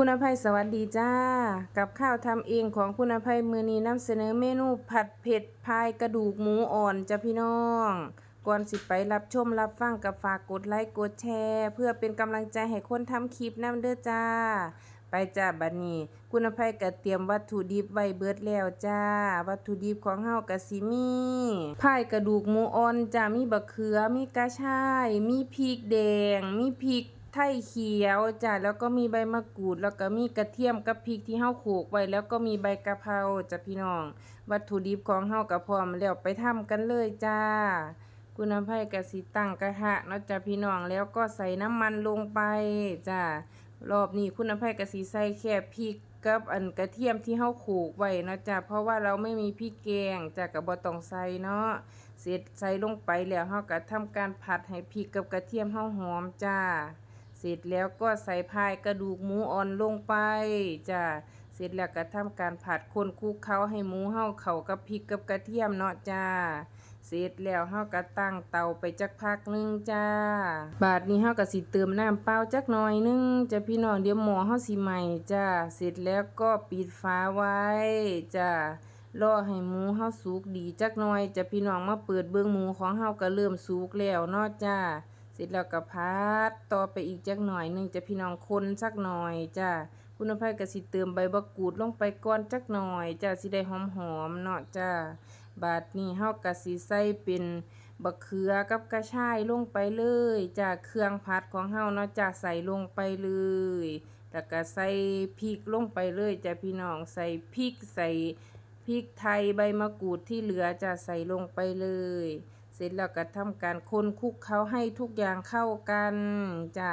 คุณอภัยสวัสดีจ้า กับข้าวทำเองของคุณอภัยมือนี้นำเสนอเมนูผัดเผ็ดพายกระดูกหมูอ่อนจ้ะพี่น้อง ก่อนสิไปรับชมรับฟังกับฝากกดไลค์กดแชร์ เพื่อเป็นกำลังใจให้คนทำคลิปนำเด้อจ้า ไปจ้าบัดนี้ คุณอภัยก็เตรียมวัตถุดิบไว้เบิดแล้วจ้า วัตถุดิบของเฮาก็สิมีพายกระดูกหมูอ่อนจ้ามีบักเขือมีกระชาย มีพริกแดง มีพริก ไทยเขียวจ้ะแล้วก็มีใบมะกรูด แล้วก็มีกระเทียมกับพริกที่เฮาโขกไว้แล้วก็มีใบกะเพราจ้ะพี่น้อง วัตถุดิบของเฮาก็พร้อมแล้วไปทำกันเลยจ้า คุณน้ำไผ่ก็สิตั้งกระทะเนาะจ้ะพี่น้องแล้วก็ใส่น้ำมันลงไปจ้ารอบนี้คุณน้ำไผ่ก็สิใส่แค่พริกกับอันกระเทียมที่เฮาโขกไว้เนาะจ้ะเพราะว่าเราไม่มีพริกแกงจ้ะก็บ่ต้องใส่เนาะเสร็จใส่ลงไปแล้วเฮาก็ทำการผัดให้พริกกับกระเทียมเฮาหอมจ้า เสร็จแล้วก็ใส่พายกระดูกหมูอ่อนลงไปจ้าเสร็จแล้วก็ทำการผัดคนคลุกเคล้าให้หมูเฮาเข้ากับพริกกับกระเทียมเนาะจ้าเสร็จแล้วเฮาก็ตั้งเตาไปจักพักนึงจ้า บาดนี้เฮาก็สิเติมน้ำเปล่าจักหน่อยนึงจ้ะพี่น้องเดี๋ยวหม้อเฮาสิไหม้จ้าเสร็จแล้วก็ปิดฝาไว้จ้ารอให้หมูเฮาสุกดีจักหน่อยจ้ะพี่น้องมาเปิดเบิ่งหมูของเฮาก็เริ่มสุกแล้วเนาะจ้า สร็จแล้วก็พัดต่อไปอีกจักหน่อยหนึ่งจะพี่น้องคนสักหน่อยจ้าคุณภัยก็สิเติมใบบักกูดลงไปก่อนจักหน่อยจ้าสิได้หอมๆเนาะจ้าบาดนี้เฮาก็สิใส่เป็นบักเขือกับกระชายลงไปเลยจ้าเครื่องผัดของเฮาเนาะจ้าใส่ลงไปเลยแล้วก็ใส่พริกลงไปเลยจ้ะพี่น้องใส่พริกใส่พริกไทยใบมะกรูดที่เหลือจะใส่ลงไปเลย เสร็จแล้วก็ทำการคนคลุกเคล้าให้ทุกอย่างเข้ากันจ้ะ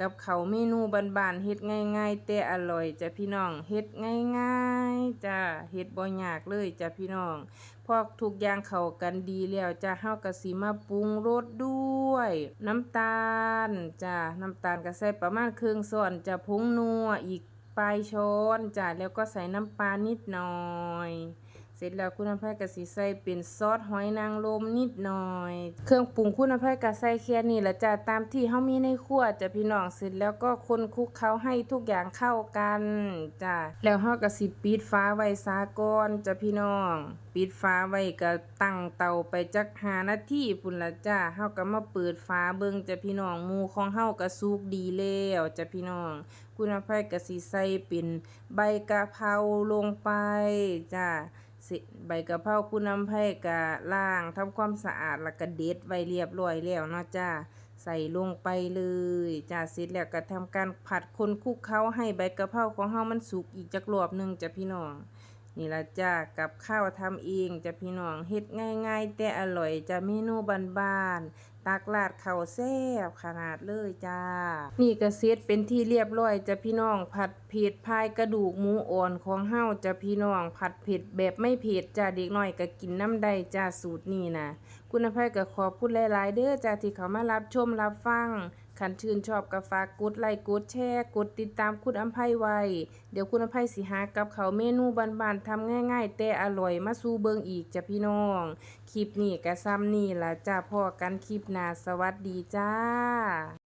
กับเขาเมนูบานๆเฮ็ดง่าย ๆ แต่อร่อยจ้ะพี่น้องเฮ็ดง่ายๆจ้ะเฮ็ดบ่ยากเลยจ้ะพี่น้องพอทุกอย่างเข้ากันดีแล้วจ้ะเฮาก็สิมาปรุงรสด้วย น้ำตาลจ้ะน้ำตาลก็ใส่ประมาณครึ่งช้อนจ้ะผงนัวอีกปลายช้อนจ้ะแล้วก็ใส่น้ำปลานิดหน่อย เสร็จแล้วคุณน้ำพายก็สิใส่เป็นซอสหอยนางรมนิดหน่อย เครื่องปรุงคุณน้ำพายก็ใส่แค่นี้แหละจ้ะตามที่เฮามีในครัวจ้ะพี่น้องเสร็จแล้วก็คนคลุกเคล้าให้ทุกอย่างเข้ากันจ้ะแล้วเฮาก็สิปิดฟ้าไว้ซาก่อนจ้ะพี่น้อง ปิดฟ้าไว้ก็ตั้งเตาไปจัก5นาทีพุ่นละจ้ะเฮาก็มาเปิดฟ้าเบิ่งจ้ะพี่น้องหมูของเฮาก็สุกดีแล้วจ้ะพี่น้อง คุณอภัยก็สิใส่เป็นใบกะเพราลงไปจ้า ใบกะเพราคุณน้ำไผ่กะล่างทำความสะอาดแล้วก็เด็ดไว้เรียบร้อยแล้วเนาะจ้าใส่ลงไปเลยจ้าเสร็จแล้วก็ทำการผัดคนคลุกเคล้าให้ใบกะเพราของเฮามันสุกอีกจักรอบหนึ่งจ้ะพี่น้อง นี่ละจ้ากับข้าวทำเองจะพี่น้องเฮ็ดง่าย ๆ แต่อร่อยจะเมนูบ้านๆตักราดข้าวแซ่บขนาดเลยจ้า นี่ก็เสร็จเป็นที่เรียบร้อยจะพี่น้องผัดเผ็ดพายกระดูกหมูอ่อนของเฮาจะพี่น้องผัดเผ็ดแบบไม่เผ็ดจ้าเด็กน้อยก็กินน้ำได้จ้าสูตรนี้นะคุณภัยก็ขอบคุณหลายๆเด้อจ้าที่เขามารับชมรับฟัง คันชื่นชอบก็ฝากกดไลค์กดแชร์กดติดตามคุณอภัยไว้ เดี๋ยวคุณอภัยสิหากับเขาเมนูบานๆทำง่าย ๆ แต่อร่อยมาสู้เบิงอีกจ้ะพี่น้อง คลิปนี้ก็ซ้ำนี่ละจ้าพ่อกันคลิปหน้าสวัสดีจ้า